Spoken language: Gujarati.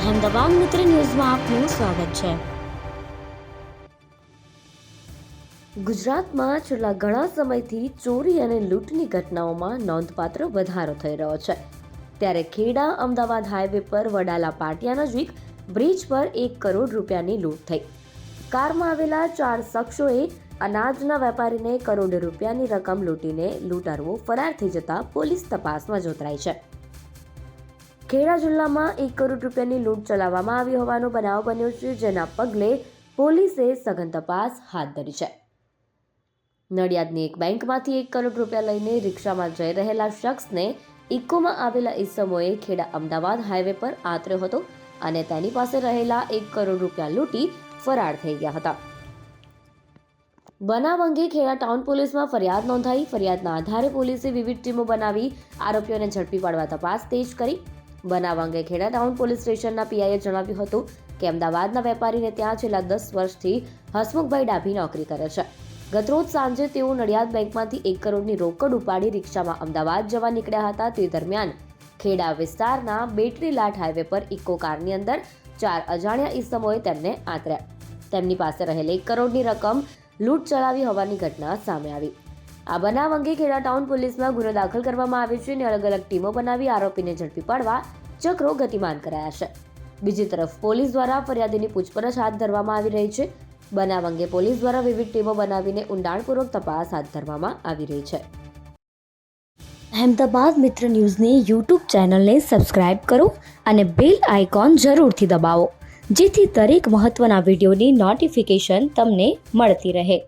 અહેમદાબાદ મિત્ર ન્યૂઝમાં આપનું સ્વાગત છે. ગુજરાતમાં છેલ્લા ઘણા સમયથી ચોરી અને લૂંટની ઘટનાઓમાં નોંધપાત્ર વધારો થઈ રહ્યો છે. ત્યારે ખેડા, અમદાવાદ હાઈવે પર વડાલા પાટિયા નજીક બ્રિજ પર એક કરોડ રૂપિયાની લૂંટ થઈ. કારમાં આવેલા ચાર શખ્સોએ અનાજના વેપારીને કરોડ રૂપિયાની રકમ લૂંટીને લૂંટારવો ફરાર થઈ જતા પોલીસ તપાસમાં જોતરાઈ છે. ખેડા જિલ્લામાં એક કરોડ રૂપિયાની લૂંટ ચલાવવામાં આવી હોવાનો બનાવ બન્યો છે, જેના પગલે પોલીસે સઘન તપાસ હાથ ધરી છે. નડિયાદની એક બેંકમાંથી એક કરોડ રૂપિયા લઈને રિક્ષામાં જઈ રહેલા શખ્સને ઇકોમાં આવેલા ઇસમોએ ખેડા અમદાવાદ હાઈવે પર આતર્યો હતો અને તેની પાસે રહેલા એક કરોડ રૂપિયા લૂંટી ફરાર થઈ ગયા હતા. બનાવ અંગે ખેડા ટાઉન પોલીસમાં ફરિયાદ નોંધાઈ. ફરિયાદના આધારે પોલીસે વિવિધ ટીમો બનાવી આરોપીઓને ઝડપી પાડવા તપાસ તેજ કરી બનાવ અંગે ખેડા ટાઉન પોલીસ સ્ટેશનના પીઆઈએ જણાવ્યું હતું કે અમદાવાદના વેપારીને ત્યાં છેલ્લા દસ વર્ષથી હસમુખભાઈ ડાભી નોકરી કરે છે. ગતરોજ સાંજે તેઓ નડિયાદ બેંકમાંથી એક કરોડની રોકડ ઉપાડી રિક્ષામાં અમદાવાદ જવા નીકળ્યા હતા. તે દરમિયાન ખેડા વિસ્તારના બેટરી લાટ હાઈવે પર ઇકો કારની અંદર ચાર અજાણ્યા ઈસમોએ તેમને આતર્યા. તેમની પાસે રહેલી એક કરોડની રકમ લૂંટ ચલાવી હોવાની ઘટના સામે આવી. આ બનાવ અંગે ખેડા ટાઉન પોલીસમાં ગુનો દાખલ કરવામાં આવ્યો છે અને અલગ અલગ ટીમો બનાવી આરોપીને ઝડપી પાડવા ચક્રો ગતિમાન કરાયા છે. બીજી તરફ પોલીસ દ્વારા ફરિયાદીની પૂછપરછ હાથ ધરવામાં આવી રહી છે. બનાવ અંગે પોલીસ દ્વારા વિવિધ ટીમો બનાવીને ઊંડાણપૂર્વક તપાસ હાથ ધરવામાં આવી રહી છે. અહેમદાબાદ મિત્ર ન્યૂઝની યુટ્યુબ ચેનલને સબસ્ક્રાઇબ કરો અને બેલ આઇકોન જરૂરથી દબાવો, જેથી દરેક મહત્ત્વના વિડીયોની નોટિફિકેશન તમને મળતી રહે.